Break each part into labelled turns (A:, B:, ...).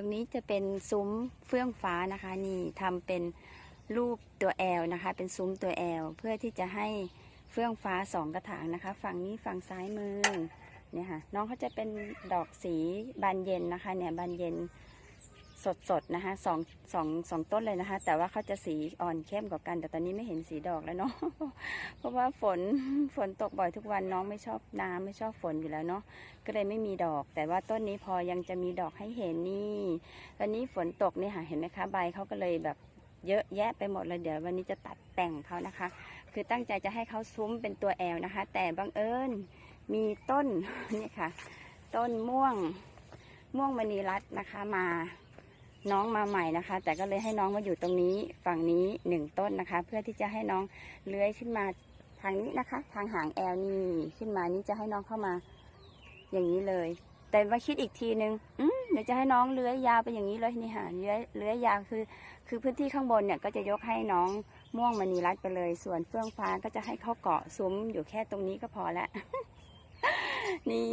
A: ตรงนี้จะเป็นซุ้มเฟื่องฟ้านะคะ นี่ทำเป็นรูปตัวแอลนะคะ เป็นซุ้มตัวแอลเพื่อที่จะให้เฟื่องฟ้าสองกระถางนะคะ ฝั่งนี้ฝั่งซ้ายมือเนี่ยค่ะน้องเขาจะเป็นดอกสีบานเย็นนะคะ เนี่ยบานเย็น สดๆนะคะสองสองสองต้นเลยนะคะ แต่ว่าเขาจะสีอ่อนเข้มกว่ากัน แต่ตอนนี้ไม่เห็นสีดอกแล้วเนาะเพราะว่าฝนฝนตกบ่อยทุกวันน้องไม่ชอบน้ำไม่ชอบฝนอยู่แล้วเนาะก็เลยไม่มีดอก แต่ว่าต้นนี้พอยังจะมีดอกให้เห็นนี่ตอนนี้ฝนตกเนี่ยค่ะเห็นไหมคะใบเขาก็เลยแบบเยอะแยะไปหมดเลยเดี๋ยววันนี้จะตัดแต่งเขานะคะ คือตั้งใจจะให้เขาซุ้มเป็นตัวแอลนะคะ แต่บังเอิญมีต้นนี่ค่ะ ต้นม่วงม่วงมณีรัตน์นะคะมา น้องมาใหม่นะคะ แต่ก็เลยให้น้องมาอยู่ตรงนี้ฝั่งนี้หนึ่งต้นนะคะ เพื่อที่จะให้น้องเลื้อยขึ้นมาทางนี้นะคะ ทางหางแอลนี่ขึ้นมานี่จะให้น้องเข้ามา อย่างนี้เลย แต่มาคิดอีกทีนึงอืมเดี๋ยวจะให้น้องเลื้อยยาวไปอย่างนี้เลยนี่ค่ะเลื้อยเลื้อยยาวคือ คือพื้นที่ข้างบนเนี่ยก็จะยกให้น้องม่วงมณีรัตน์ไปเลย ส่วนเฟื่องฟ้าก็จะให้เขาเกาะซุ้มอยู่แค่ตรงนี้ก็พอละนี่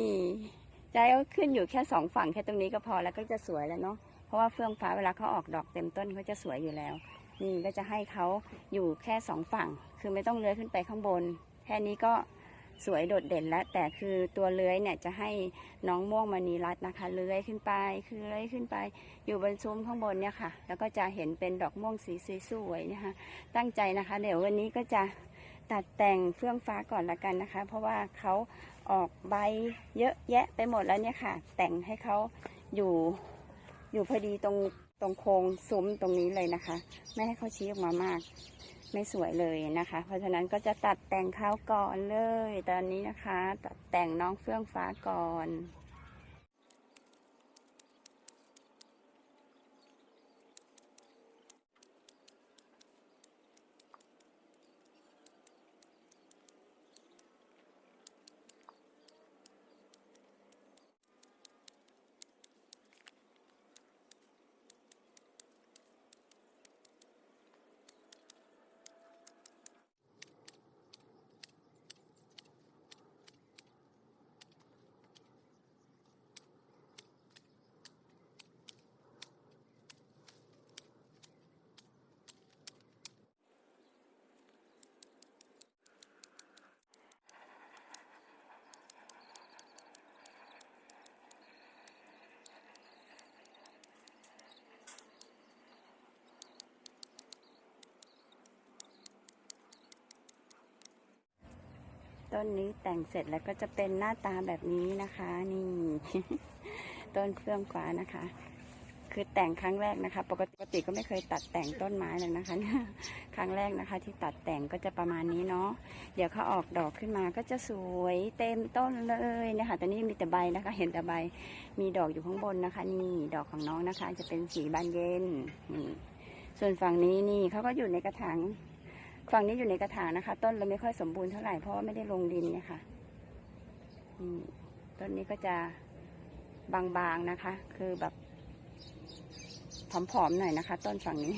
A: ใจก็ขึ้นอยู่แค่สองฝั่งแค่ตรงนี้ก็พอแล้วก็จะสวยแล้วเนาะ เพราะว่าเฟื่องฟ้าเวลาเขาออกดอกเต็มต้นเขาจะสวยอยู่แล้ว นี่ก็จะให้เขาอยู่แค่สองฝั่ง คือไม่ต้องเลื้อยขึ้นไปข้างบน แค่นี้ก็สวยโดดเด่นแล้ว แต่คือตัวเลื้อยเนี่ยจะให้น้องม่วงมณีรัตน์นะคะ เลื้อยขึ้นไปคือเลื้อยขึ้นไป อยู่บนซุ้มข้างบนเนี่ยค่ะ แล้วก็จะเห็นเป็นดอกม่วงสีสวยๆนะคะ ตั้งใจนะคะ เดี๋ยววันนี้ก็จะตัดแต่งเฟื่องฟ้าก่อนละกันนะคะ เพราะว่าเขาออกใบเยอะแยะไปหมดแล้วเนี่ยค่ะ แต่งให้เขาอยู่ อยู่พอดีตรงตรงโค้งซุ้มตรงนี้เลยนะคะ ไม่ให้เขาชี้ออกมามาก ไม่สวยเลยนะคะ เพราะฉะนั้นก็จะตัดแต่งเขาก่อนเลย ตอนนี้นะคะ ตัดแต่งน้องเฟื่องฟ้าก่อน ต้นนี้แต่งเสร็จแล้วก็จะเป็นหน้าตาแบบนี้นะคะ นี่ ต้นเฟื่องฟ้านะคะ คือแต่งครั้งแรกนะคะ ปกติก็ไม่เคยตัดแต่งต้นไม้เลยนะคะครั้งแรกนะคะ ที่ตัดแต่งก็จะประมาณนี้เนาะเดี๋ยวเขาออกดอกขึ้นมาก็จะสวยเต็มต้นเลยนะคะแต่นี่มีแต่ใบนะคะ เห็นแต่ใบมีดอกอยู่ข้างบนนะคะ นี่ดอกของน้องนะคะ จะเป็นสีบานเย็นนี่ส่วนฝั่งนี้นี่เขาก็อยู่ในกระถาง ฝั่งนี้อยู่ในกระถางนะคะ ต้นเราไม่ค่อยสมบูรณ์เท่าไหร่เพราะว่าไม่ได้ลงดินเนี่ยค่ะต้นนี้ก็จะบางๆนะคะ คือแบบผอมๆหน่อยนะคะ ต้นฝั่งนี้